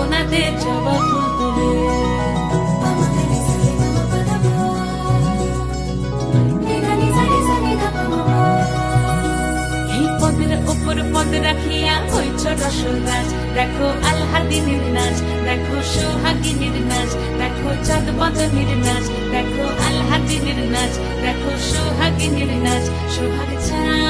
আলপনাতে জবা ফুল পদ রাখিয়া হইছ রসরাজ। দেখো আল্লাদিনের নাচ দেখো সোহাগিনীর নাচ দেখো চাঁদ বদনের নাচ দেখো আল্লাদিনের নাচ দেখো সোহাগিনীর নাচ সোহাগ চাঁদ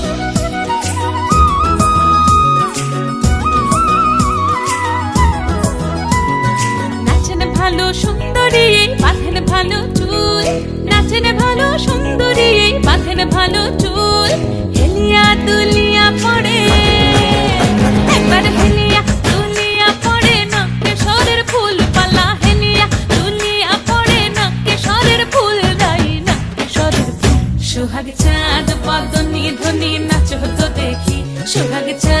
ভালো সুন্দরী বাঁধেন ভালো চুল। নাচেন ভালো সুন্দরী বাঁধেন ভালো চুল। হেলিয়া দুলিয়া পড়ে, একবার হেলিয়া দুলিয়া পড়ে নকে সরের ফুল পালা হেলিয়া দুলিয়া পড়ে নকে সরের ফুল দাই নকে সরের ফুল। সোহাগ চাঁদ বদনি ধ্বনি নাচ হতো দেখি। সোহাগ চাঁদ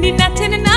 Need nothing enough.